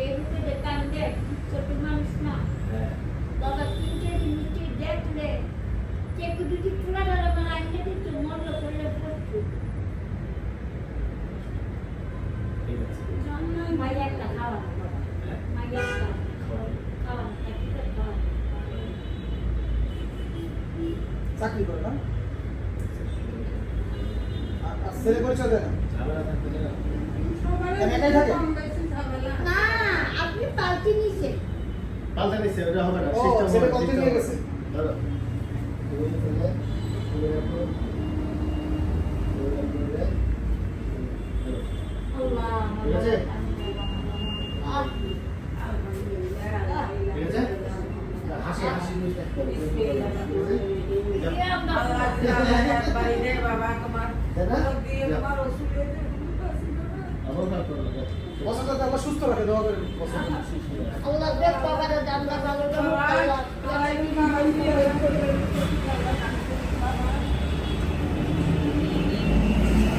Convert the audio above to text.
এই রূপে কান দেখ ছোট মানুষ না? বাবা তিন কেজি মিষ্টি দেখলে কেকু যদি পুরা চাকরি করে ছেলে পরিচয় দেয় না থাকে? পাল্টি নিছেন পাল্টা নিচ্ছে ওটা হবে না সিস্টেম নিয়ে গেছে। ধরো। হাসি হাসি বাবা তোমার। দিয়ে তোমার বাবা। করো না। আল্লাহ সুস্থ আমরা বছর আল্লাহ দেব বাবার জানলা ভালো